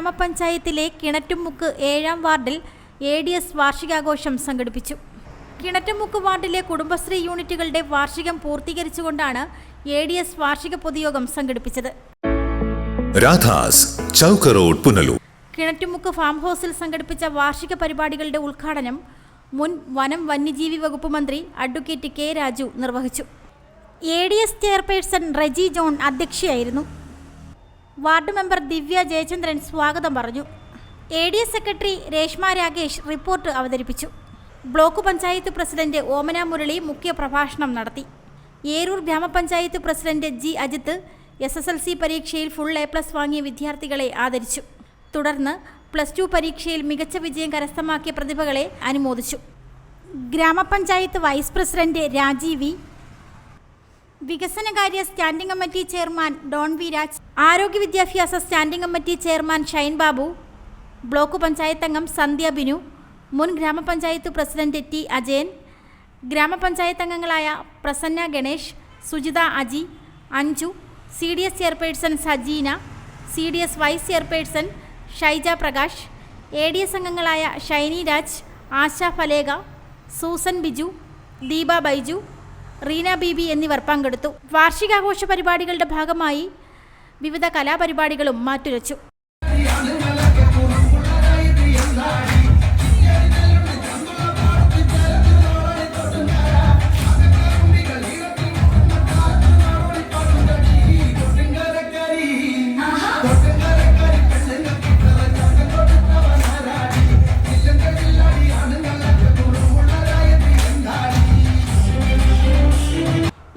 ഗ്രാമപഞ്ചായത്തിലെ കിണറ്റുമുക്ക് ഏഴാം വാർഡിൽ എ ഡി എസ് വാർഷികാഘോഷം സംഘടിപ്പിച്ചു. കിണറ്റുമുക്ക് വാർഡിലെ കുടുംബശ്രീ യൂണിറ്റുകളുടെ വാർഷികം പൂർത്തീകരിച്ചുകൊണ്ടാണ് എ ഡി എസ് വാർഷിക പൊതുയോഗം സംഘടിപ്പിച്ചത്. രാധാസ് ചൗക്ക് റോഡ് പുനലൂർ. കിണറ്റുമുക്ക് ഫാം ഹൗസിൽ സംഘടിപ്പിച്ച വാർഷിക പരിപാടികളുടെ ഉദ്ഘാടനം മുൻ വനം വന്യജീവി വകുപ്പ് മന്ത്രി അഡ്വക്കേറ്റ് കെ രാജു നിർവഹിച്ചു. A D S chairperson Reji John അധ്യക്ഷയായിരുന്നു. Ward member Divya Jayachandran സ്വാഗതം പറഞ്ഞു. A D S secretary Reshma Rakesh report അവതരിപ്പിച്ചു. ബ്ലോക്ക് പഞ്ചായത്ത് പ്രസിഡന്റ് ഓമന മുരളി മുഖ്യ പ്രഭാഷണം നടത്തി. ഏരൂർ ഗ്രാമപഞ്ചായത്ത് president G Ajith S S L C പരീക്ഷയിൽ ഫുൾ എ പ്ലസ് വാങ്ങിയ വിദ്യാർത്ഥികളെ ആദരിച്ചു. തുടർന്ന് പ്ലസ് ടു പരീക്ഷയിൽ മികച്ച വിജയം കരസ്ഥമാക്കിയ പ്രതിഭകളെ അനുമോദിച്ചു. ഗ്രാമപഞ്ചായത്ത് വൈസ് പ്രസിഡന്റ് രാജീവ് വികസനകാര്യ standing committee chairman Don V Raj ആരോഗ്യ വിദ്യാഭ്യാസ standing committee chairman Shine Babu block panchayat അംഗം സന്ധ്യ ബിനു മുൻ ഗ്രാമപഞ്ചായത്ത് പ്രസിഡന്റ് ടി അജയൻ ഗ്രാമപഞ്ചായത്ത് അംഗങ്ങളായ Prasanna Ganesh Sujitha Aji Anju C D S chairperson Sajeena C D S vice chairperson Shaija Prakash A D S അംഗങ്ങളായ ഷൈനി രാജ് ആശ ഫലേഗ Susan Biju Deepa Baiju Reena Beebi എന്നിവർ പങ്കെടുത്തു. വാർഷികാഘോഷ പരിപാടികളുടെ ഭാഗമായി വിവിധ കലാപരിപാടികളും മാറ്റുരച്ചു.